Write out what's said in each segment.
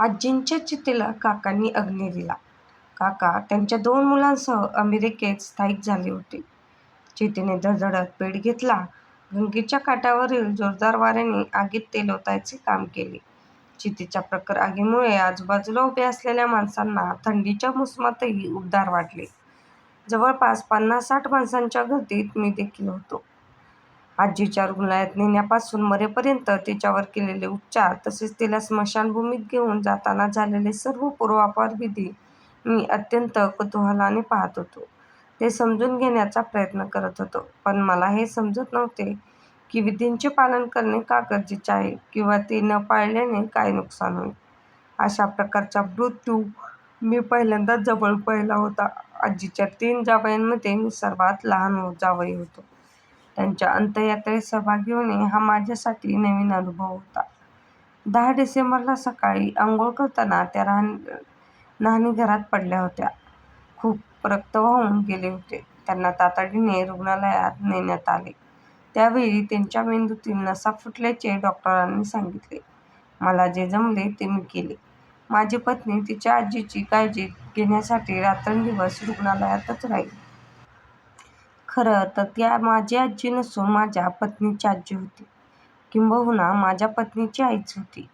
आजींच्या चितेला काकांनी अग्नी दिला. काका त्यांच्या दोन मुलांसह अमेरिकेत स्थायिक झाले होते. चितेने धडधडत पेट घेतला. गंगेच्या काठावरील जोरदार वाऱ्याने आगीत तेल ओतायचे काम केले. चितेच्या प्रखर आगीमुळे आजूबाजूला उभे असलेल्या माणसांना थंडीच्या मोसमातही उबदार वाटले. जवळपास पन्नास-साठ माणसांच्या गर्दीत मी देखील होतो. आजीच्या रुग्णालयात नेण्यापासून मरेपर्यंत तिच्यावर केलेले उपचार तसेच तिला स्मशानभूमीत घेऊन जाताना झालेले सर्व पूर्वापार विधी मी अत्यंत कुतूहलाने पाहत होतो. ते समजून घेण्याचा प्रयत्न करत होतो. पण मला हे समजत नव्हते की विधींचे पालन करणे का गरजेचे आहे किंवा ते न पाळल्याने काय नुकसान होईल. अशा प्रकारचा मृत्यू मी पहिल्यांदाच जवळून पाहिला होता. आजीच्या तीन जावयांमध्ये मी सर्वात लहान जावई होतो. त्यांच्या अंत्ययात्रेत सहभागी होणे हा माझ्यासाठी नवीन अनुभव होता. दहा डिसेंबरला सकाळी अंघोळ करताना त्या न्हाणीघरात पडल्या होत्या. खूप रक्त वाहून गेले होते. त्यांना तातडीने रुग्णालयात नेण्यात आले. त्यावेळी त्यांच्या मेंदूतील नसा फुटल्याचे डॉक्टरांनी सांगितले. मला जे जमले ते मी केले. माझी पत्नी तिच्या आजीची काळजी घेण्यासाठी रात्रंदिवस रुग्णालयातच राहिली. खरं तर त्या माझी आजी नसून माझ्या पत्नीची आजी होती. किंबहुना माझ्या पत्नीची आईच होती.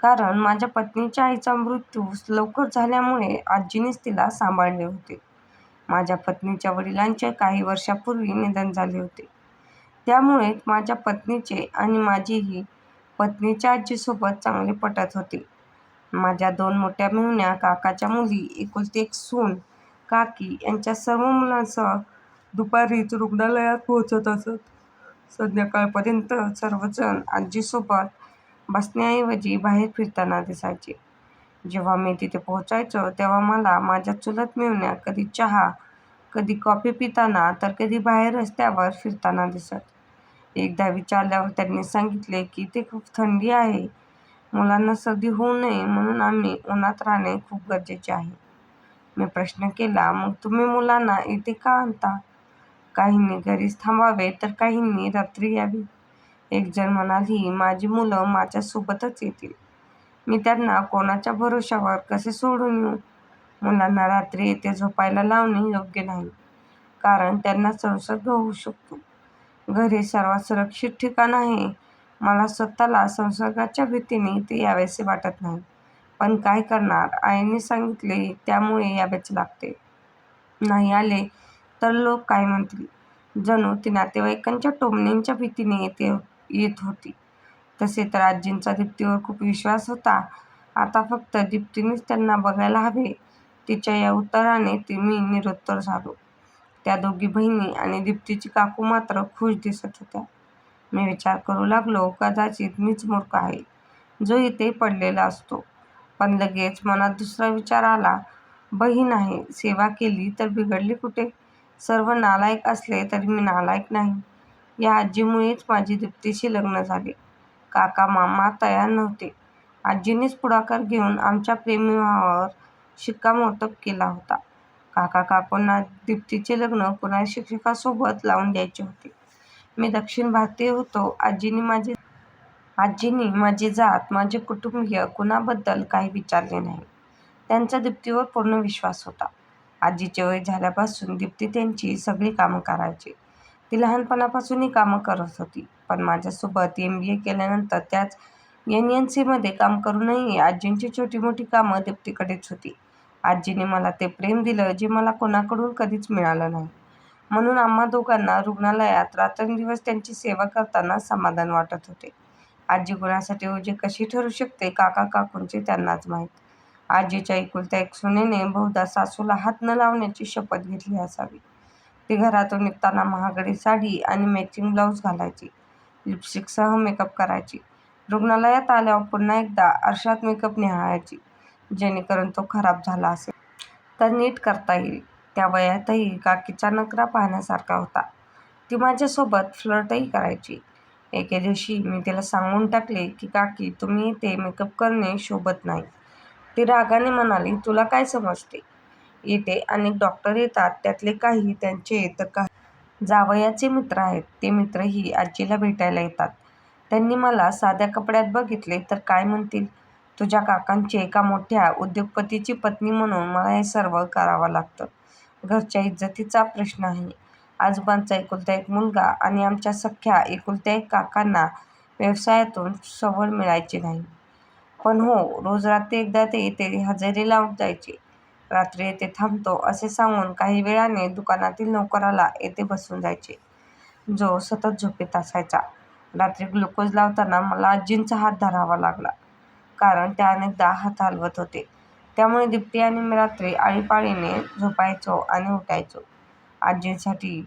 कारण माझ्या पत्नीच्या आईचा मृत्यू लवकर झाल्यामुळे आजीनेच तिला सांभाळले होते. माझ्या पत्नीच्या वडिलांचे काही वर्षांपूर्वी निधन झाले होते. त्यामुळेच माझ्या पत्नीचे आणि माझेही पत्नीच्या आजीसोबत चांगले पटत होते. माझ्या दोन मोठ्या मेहण्या काकाच्या मुली, एकुलती एक सून काकी यांच्या सर्व मुलांसह दुपारीच रुग्णालयात पोहोचत असत. संध्याकाळपर्यंत सर्वजण आजीसोबत बसण्याऐवजी बाहेर फिरताना दिसायचे. जेव्हा मी तिथे पोहोचायचो तेव्हा मला माझ्या चुलत मेव्हण्या कधी चहा, कधी कॉफी पिताना तर कधी बाहेर रस्त्यावर फिरताना दिसत. एकदा विचारल्यावर त्यांनी सांगितले की इथे खूप थंडी आहे. मुलांना सर्दी होऊ नये म्हणून आम्ही उन्हात राहणे खूप गरजेचे आहे. मी प्रश्न केला, मग तुम्ही मुलांना इथे का आणता? काहींनी घरीच थांबावे तर काहींनी रात्री यावे. एक जण म्हणाली, माझी मुलं माझ्यासोबतच येतील. मी त्यांना कोणाच्या भरवशावर कसे सोडून येऊ? मुलांना रात्री येथे झोपायला लावणे योग्य नाही. कारण त्यांना संसर्ग होऊ शकतो. घर हे सर्वात सुरक्षित ठिकाण आहे. मला स्वतःला संसर्गाच्या भीतीने इथे यावेसे वाटत नाही. पण काय करणार आईने सांगितले त्यामुळे यावेच लागते. नाही आले तर लोक काय म्हणतील? जणू ती नातेवाईकांच्या टोमण्यांच्या भीतीने येते येत होती. तसे तर आजींचा दीप्तीवर खूप विश्वास होता. आता फक्त दीप्तीनेच त्यांना बघायला हवे. तिच्या या उत्तराने मी निरुत्तर झालो. त्या दोघी बहिणी आणि दीप्तीची काकू मात्र खूश दिसत होत्या. मी विचार करू लागलो, कदाचित मीच मूर्ख आहे, जो इथे पडलेला असतो. पण लगेच मनात दुसरा विचार आला, बहीण आहे, सेवा केली तर बिघडली कुठे? सर्व नालायक असले तरी मी नालायक नाही. या आजीमुळेच माझे दीप्तीशी लग्न झाले. काका-मामा तयार नव्हते. आजीनेच पुढाकार घेऊन आमच्या प्रेमविवाहावर शिक्कामोर्तब केला होता. काका-काकूंना दीप्तीचे लग्न पुन्हा शिक्षकासोबत लावून द्यायचे होते. मी दक्षिण भारतीय होतो. आजीनी माझी जात, माझे कुटुंबीय कुणाबद्दल काही विचारले नाही. त्यांचा दीप्तीवर पूर्ण विश्वास होता. आजीचे वय झाल्यापासून दीप्ती त्यांची सगळी कामं करायची. ती लहानपणापासून ही कामं करत होती. पण माझ्यासोबत एम बी ए केल्यानंतर त्याच एन एन सीमध्ये काम करूनही आजींची छोटी-मोठी कामं दीप्तीकडेच होती. आजीने मला ते प्रेम दिलं जे मला कोणाकडून कधीच मिळालं नाही. म्हणून आम्हा दोघांना रुग्णालयात रात्रंदिवस त्यांची सेवा करताना समाधान वाटत होते. आजी कुणासाठी ओझे कशी ठरू शकते काका-काकूंचे त्यांनाच माहीत. आजीच्या एकुलत्या एक सुनेने बहुधा सासूला हात न लावण्याची शपथ घेतली असावी. ती घरातून निघताना महागडी साडी आणि मॅचिंग ब्लाऊज घालायची. लिपस्टिकसह मेकअप करायची. रुग्णालयात आल्यावर पुन्हा एकदा आरशात मेकअप निहाळायची. जेणेकरून तो खराब झाला असेल तर नीट करता येईल. त्या वयातही काकीचा नखरा पाहण्यासारखा होता. ती माझ्यासोबत फ्लर्टही करायची. एके दिवशी मी तिला सांगून टाकले की काकी तुम्ही इथे मेकअप करणे शोभत नाही. ती रागाने म्हणाली, तुला काय समजते? इथे अनेक डॉक्टर येतात. त्यातले काही त्यांचे तर काही जावयाचे मित्र आहेत. ते मित्रही आजीला भेटायला येतात. त्यांनी मला साध्या कपड्यात बघितले तर काय म्हणतील? तुझ्या काकांची एका मोठ्या उद्योगपतीची पत्नी म्हणून मला हे सर्व करावं लागतं. घरच्या इज्जतीचा प्रश्न आहे. आजोबांचा एकुलता एक मुलगा आणि आमच्या सख्ख्या एकुलत्या एक काकांना व्यवसायातून सवड मिळायची नाही. पण हो, रोज रात्री एकदा ते इथे हजेरी लावून जायचे. रात्री येथे थांबतो असे सांगून काही वेळाने दुकानातील नोकराला येथे बसवून जायचे, जो सतत झोपेत असायचा. रात्री ग्लुकोज लावताना मला आजींचा हात धरावा लागला, कारण त्या अनेकदा हात हलवत होते. त्यामुळे दीप्ती आणि मी रात्री आळीपाळीने झोपायचो आणि उठायचो. आजींसाठी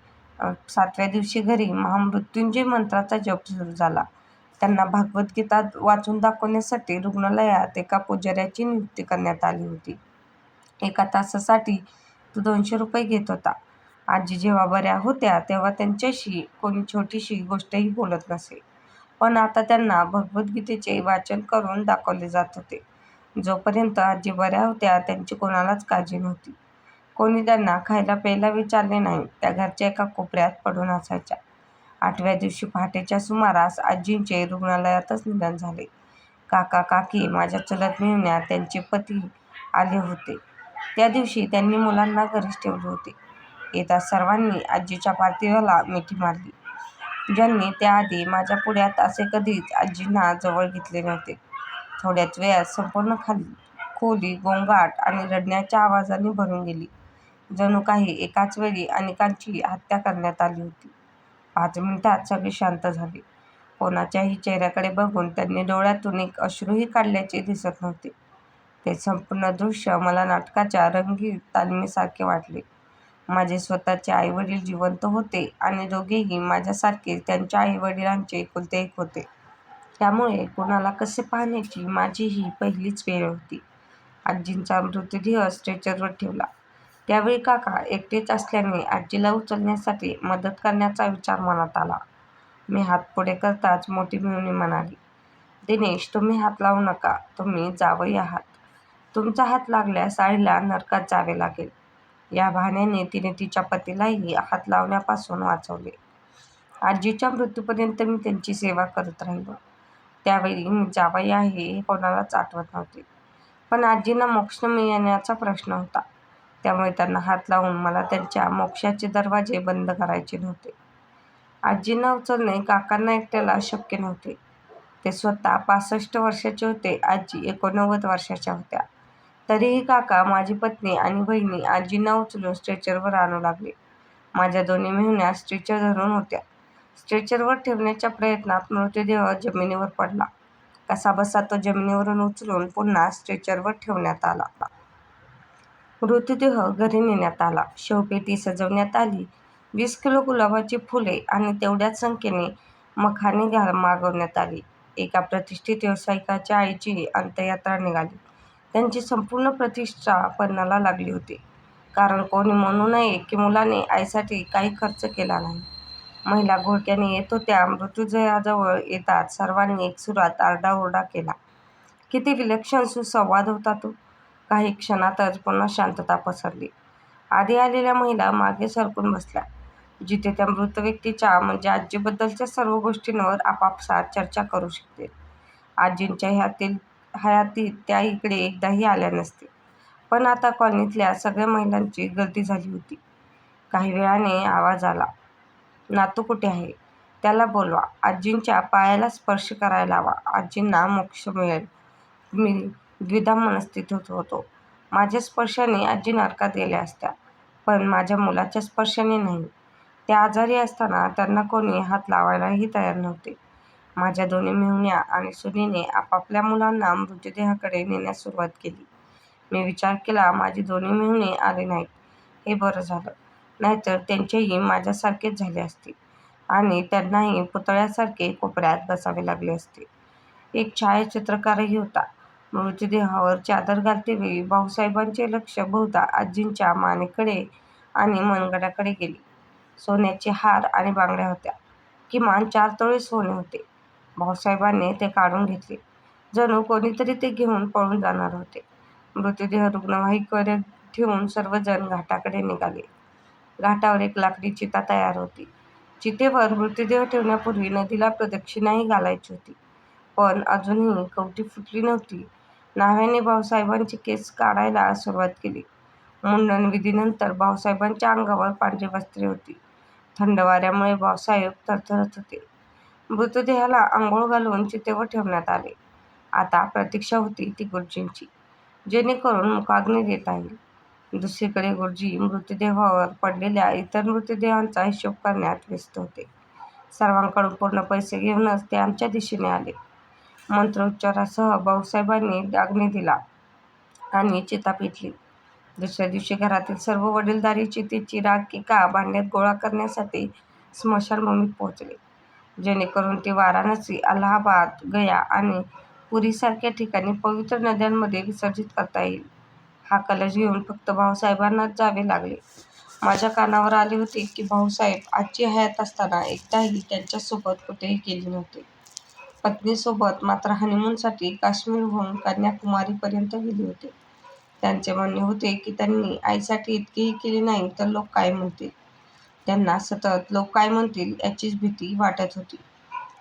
सातव्या दिवशी घरी महामृत्युंजय मंत्राचा जप सुरू झाला. त्यांना भागवद्गीता वाचून दाखवण्यासाठी रुग्णालयात एका पुजाऱ्याची नियुक्ती करण्यात आली होती. एका तासासाठी तो दोनशे रुपये घेत होता. आजी जेव्हा बऱ्या होत्या तेव्हा त्यांच्याशी कोणी छोटीशी गोष्टही बोलत नसे. पण आता त्यांना भगवद्गीतेचे वाचन करून दाखवले जात होते. जोपर्यंत आजी बऱ्या होत्या त्यांची कोणालाच काळजी नव्हती. कोणी त्यांना खायला प्यायला विचारले नाही. त्या घरच्या एका कोपऱ्यात पडून असायच्या. आठव्या दिवशी पहाटेच्या सुमारास आजींचे रुग्णालयातच निधन झाले. काका काकी, माझ्या चुलत मेव्हण्या, त्यांचे पती आले होते. त्या दिवशी त्यांनी मुलांना घरीच ठेवले होते. येताच सर्वांनी आजीच्या पार्थिवाला मिठी मारली. ज्यांनी त्याआधी माझ्या पुढ्यात असे कधीच आजींना जवळ घेतले नव्हते. थोड्याच वेळात संपूर्ण खोली गोंगाट आणि रडण्याच्या आवाजाने भरून गेली. जणू काही एकाच वेळी अनेकांची हत्या करण्यात आली होती. पाच मिनिटात सगळी शांत झाली कोणाच्याही चेहऱ्याकडे बघून त्यांनी डोळ्यातून एक अश्रूही काढल्याचे दिसत नव्हते. ते संपूर्ण दृश्य मला नाटकाच्या रंगीत तालमीसारखे वाटले. माझे स्वतःचे आई-वडील जिवंत होते आणि दोघेही माझ्यासारखेच त्यांच्या आई-वडिलांचे एकुलते एक होते. त्यामुळे कुणाला कसे पाहण्याची माझी ही पहिलीच वेळ होती. आजींचा मृतदेह स्ट्रेचरवर ठेवला. त्यावेळी काका एकटेच असल्याने आजीला उचलण्यासाठी मदत करण्याचा विचार मनात आला. मी हात पुढे करताच मोठी मेव्हणी म्हणाली, दिनेश, तुम्ही हात लावू नका. तुम्ही जावई आहात. तुमचा हात लागल्यास आईला नरकात जावे लागेल. या बहाण्याने तिने तिच्या पतीलाही हात लावण्यापासून वाचवले. आजीच्या मृत्यूपर्यंत मी त्यांची सेवा करत राहिलो. त्यावेळी मी जावई आहे हे कोणालाच आठवत नव्हते. पण आजींना मोक्ष मिळण्याचा प्रश्न होता. त्यामुळे त्यांना हात लावून मला त्यांच्या मोक्षाचे दरवाजे बंद करायचे नव्हते. आजींना उचलणे काकांना एकट्याला शक्य नव्हते. ते स्वतः पासष्ट वर्षांचे होते. आजी एकोणनव्वद वर्षांच्या होत्या. तरीही काका, माझी पत्नी आणि बहिणी आजींना उचलून स्ट्रेचरवर आणू लागले. माझ्या दोन्ही मेव्हण्या स्ट्रेचर धरून होत्या. स्ट्रेचरवर ठेवण्याच्या प्रयत्नात मृतदेह जमिनीवर पडला. कसाबसा तो जमिनीवरून उचलून पुन्हा स्ट्रेचरवर ठेवण्यात आला. मृतदेह घरी नेण्यात आला. शवपेटी सजवण्यात आली. वीस किलो गुलाबाची फुले आणि तेवढ्याच संख्येने मखाणे मागवण्यात आली. एका प्रतिष्ठित व्यावसायिकाच्या आईची अंत्ययात्रा निघाली. त्यांची संपूर्ण प्रतिष्ठा पणाला लागली होती. कारण कोणी म्हणू नये की मुलाने आईसाठी काही खर्च केला नाही. महिला घोळक्याने येत होत्या. मृत्युजयाजवळ येताच सर्वांनी एकसुरात आरडाओरडा केला. किती विलक्षण सुसंवाद होता तो! काही क्षणातच पुन्हा शांतता पसरली. आधी आलेल्या महिला मागे सरकून बसल्या, जिथे त्या मृत व्यक्तीच्या म्हणजे आजीबद्दलच्या सर्व गोष्टींवर आपापसात चर्चा करू शकतील. आजींच्या हयातीत त्या इकडे एकदाही आल्या नसतील. पण आता कॉलनीतल्या सगळ्या महिलांची गर्दी झाली होती. काही वेळाने आवाज आला, नातू कुठे आहे? त्याला बोलवा. आजींच्या पायाला स्पर्श करायला लावा. आजींना मोक्ष मिळेल. मी द्विधा मनस्थितीत होतो. माझ्या स्पर्शाने आजी नरकात गेल्या असत्या, पण माझ्या मुलाच्या स्पर्शाने नाही. त्या आजारी असताना त्यांना कोणी हात लावायलाही तयार नव्हते. माझ्या दोन्ही मेहुण्या आणि सुनेने आपापल्या मुलांना मृतदेहाकडे नेण्यास सुरुवात केली. मी विचार केला, माझे दोन्ही मेहुणे आले नाहीत हे बरं झालं. नाहीतर त्यांचेही माझ्यासारखेच झाले असते आणि त्यांनाही पुतळ्यासारखे कोपऱ्यात बसावे लागले असते. एक छायाचित्रकारही होता. मृतदेहावर चादर घालतेवेळी भाऊसाहेबांचे लक्ष बहुधा आजींच्या मानेकडे आणि मनगटाकडे गेले. सोन्याचे हार आणि बांगड्या होत्या. किमान चार तोळे सोने होते. भाऊसाहेबांनी ते काढून घेतले. जणू कोणीतरी ते घेऊन पळून जाणार होते. मृतदेह रुग्णवाहिकेवर ठेवून सर्वजण घाटाकडे निघाले. घाटावर एक लाकडी चिता तयार होती. चितेवर मृतदेह ठेवण्यापूर्वी नदीला प्रदक्षिणाही घालायची होती. पण अजूनही कवटी फुटली नव्हती. न्हाव्याने भाऊसाहेबांची केस काढायला सुरुवात केली. मुंडन विधीनंतर भाऊसाहेबांच्या अंगावर पांढरी वस्त्रे होती. थंड वाऱ्यामुळे भाऊसाहेब थरथरत होते. मृतदेहाला आंघोळ घालून चितेवर ठेवण्यात आले. आता प्रतीक्षा होती ती गुरुजींची, जेणेकरून मुखाग्नी देता येईल. दुसरीकडे गुरुजी मृतदेहावर पडलेल्या इतर मृतदेहांचा हिशोब करण्यात व्यस्त होते. सर्वांकडून पूर्ण पैसे घेऊनच ते आमच्या दिशेने आले. मंत्रोच्चारासह भाऊसाहेबांनी अग्नी दिला आणि चिता पेटली. दुसऱ्या दिवशी घरातील सर्व वडीलधारी चितेची राख एका भांड्यात गोळा करण्यासाठी स्मशानभूमीत पोहोचले, जेणेकरून ती वाराणसी, अलाहाबाद, गया आणि पुरीसारख्या ठिकाणी पवित्र नद्यांमध्ये विसर्जित करता येईल. हा कलश घेऊन फक्त भाऊसाहेबांनाच जावे लागले. माझ्या कानावर आले होते की भाऊसाहेब आजी हयात असताना एकदाही त्यांच्यासोबत कुठेही गेले नव्हते. पत्नीसोबत मात्र हनीमूनसाठी काश्मीरहून कन्याकुमारीपर्यंत गेले होते. त्यांचे म्हणणे होते की त्यांनी आईसाठी इतकेही केले नाही तर लोक काय म्हणतील. त्यांना सतत लोक काय म्हणतील याचीच भीती वाटत होती.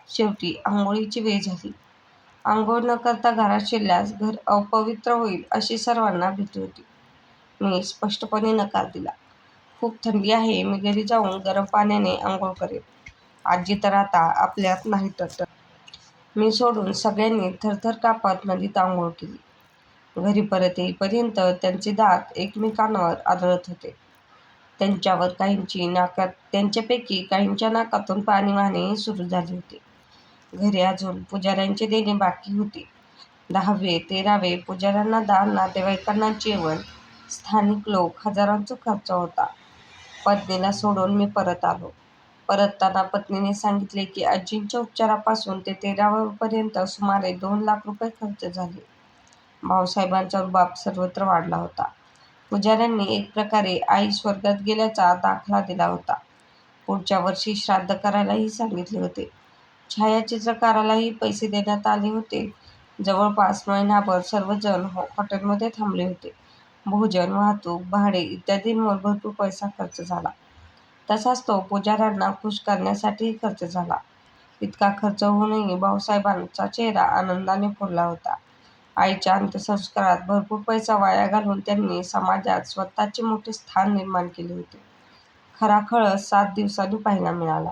शेवटी आंघोळीची वेळ झाली. आंघोळ न करता घरात शिरल्यास घर अपवित्र होईल अशी सर्वांना भीती होती. मी स्पष्टपणे नकार दिला. खूप थंडी आहे. मी घरी जाऊन गरम पाण्याने आंघोळ करेन. आजी तर आता आपल्यात नाहीतच. मी सोडून सगळ्यांनी थरथर कापत नदीत आंघोळ केली. घरी परत येईपर्यंत त्यांचे दात एकमेकांवर आदळत होते. त्यांच्यावर काहींची नाकात त्यांच्यापैकी काहींच्या नाकातून पाणी वाहणेही सुरू झाले होते. घरी अजून पुजाऱ्यांचे देणे बाकी होते. दहावे, तेरावे पुजाऱ्यांना दान, नातेवाईकांना जेवण, स्थानिक लोक, हजारांचा खर्च होता. पत्नीला सोडून मी परत आलो. परतताना पत्नीने सांगितले की आजींच्या उपचारापासून ते तेराव्यापर्यंत सुमारे दोन लाख रुपये खर्च झाले. भाऊसाहेबांचा रुबाब सर्वत्र वाढला होता. पुजाऱ्यांनी एक प्रकारे आई स्वर्गात गेल्याचा दाखला दिला होता. पुढच्या वर्षी श्राद्ध करायलाही सांगितले होते. छायाचित्रकारालाही पैसे देण्यात आले होते. जवळपास महिनाभर सर्वजण हो-, हॉटेलमध्ये थांबले होते. भोजन, वाहतूक, भाडे इत्यादींवर भरपूर पैसा खर्च झाला. तसाच तो पुजाऱ्यांना खुश करण्यासाठीही खर्च झाला. इतका खर्च होऊनही भाऊसाहेबांचा चेहरा आनंदाने फुलला होता. आईच्या अंत्यसंस्कारात भरपूर पैसा वाया घालून त्यांनी समाजात स्वतःचे मोठे स्थान निर्माण केले होते. खरा कळस सात दिवसांनी पाहायला मिळाला.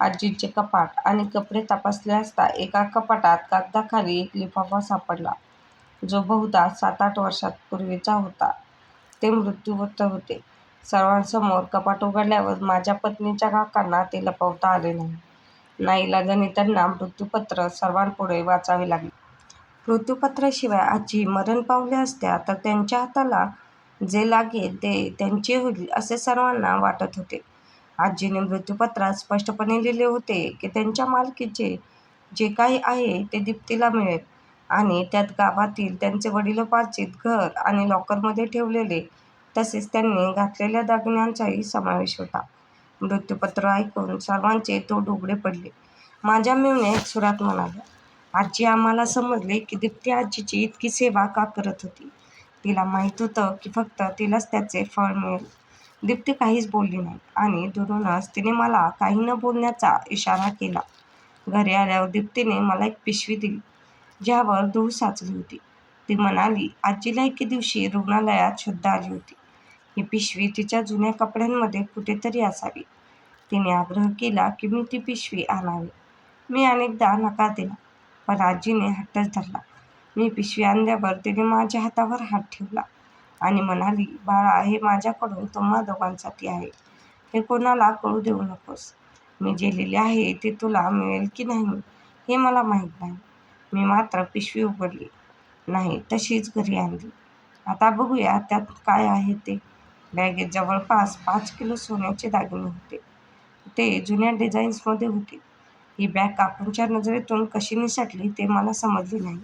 आजींचे कपाट आणि कपडे तपासले असता एका कपाटात कागदाखाली एक लिफाफा सापडला, जो बहुधा सात-आठ वर्षांपूर्वीचा होता. ते मृत्यूपत्र होते. सर्वांसमोर कपाट उघडल्यावर माझ्या पत्नीच्या काकांना ते लपवता आले नाही. नाईलाजाने त्यांना मृत्यूपत्र सर्वांपुढे वाचावे लागले. मृत्यूपत्राशिवाय आजी मरण पावल्या असत्या तर त्यांच्या हाताला जे लागेल ते त्यांचे होईल असे सर्वांना वाटत होते. आजीने मृत्यूपत्रात स्पष्टपणे लिहिले होते की त्यांच्या मालकीचे जे काही आहे ते दीप्तीला मिळेल आणि त्यात गावातील त्यांचे वडिलोपार्जित घर आणि लॉकरमध्ये ठेवलेले तसेच त्यांनी घातलेल्या दागिन्यांचाही समावेश होता. मृत्यूपत्र ऐकून सर्वांचे तोंड उघडे पडले. माझ्या मेव्हण्या एकसुरात म्हणाल्या, आजी आम्हाला समजले की दीप्ती आजीची इतकी सेवा का करत होती. तिला माहीत होतं की फक्त तिलाच त्याचे फळ मिळेल. दीप्ती काहीच बोलली नाही आणि दुरूनच तिने मला काही न बोलण्याचा इशारा केला. घरी आल्यावर दीप्तीने मला एक पिशवी दिली, ज्यावर धूळ साचली होती. ती म्हणाली आजीला एके दिवशी रुग्णालयात शुद्ध आली होती. ही पिशवी तिच्या जुन्या कपड्यांमध्ये कुठेतरी असावी. तिने आग्रह केला की मी ती पिशवी आणावी. मी अनेकदा नकार दिला, पण आजीने हट्टच धरला. मी पिशवी आणल्यावर तिने माझ्या हातावर हात ठेवला आणि म्हणाली बाळा हे माझ्याकडून तुम्हा दोघांसाठी आहे. हे कोणाला कळू देऊ नकोस. मी जे लिहिले आहे ते तुला मिळेल की नाही हे मला माहीत नाही. मी मात्र पिशवी उघडली नाही तशीच घरी आणली. आता बघूया त्यात काय आहे ते. बॅगेत जवळपास पाच किलो सोन्याचे दागिने होते. ते जुन्या डिझाईन्समध्ये होते. ही बॅग काकूंच्या नजरेतून कशी निसटली ते मला समजले नाही.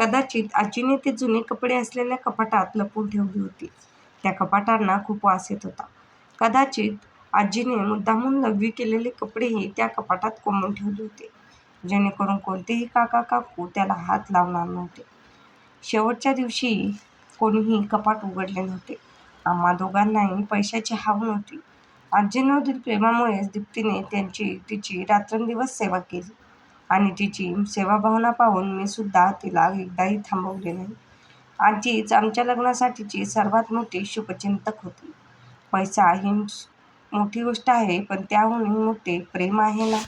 कदाचित आजीने ते जुने कपडे असलेल्या कपाटात लपून ठेवली होती. त्या कपाटांना खूप वास येत होता. कदाचित आजीने मुद्दामहून लघवी केलेले कपडेही त्या कपाटात कोंबून ठेवले होते, जेणेकरून कोणतेही काका-काकू त्याला हात लावणार नव्हते. शेवटच्या दिवशी कोणीही कपाट उघडले नव्हते. आम्हा दोघांनाही पैशाची हाव नव्हती. आजींवरील प्रेमामुळेच दीप्तीने त्यांची तिची रात्रंदिवस सेवा केली. आणि तिची सेवाभावना पाहून मी सुद्धा तिला एकदाही थांबवले नाही. आजीच आमच्या लग्नासाठीची सर्वात मोठी शुभचिंतक होती. पैसा ही मोठी गोष्ट आहे पण त्याहूनही मोठे प्रेम आहे ना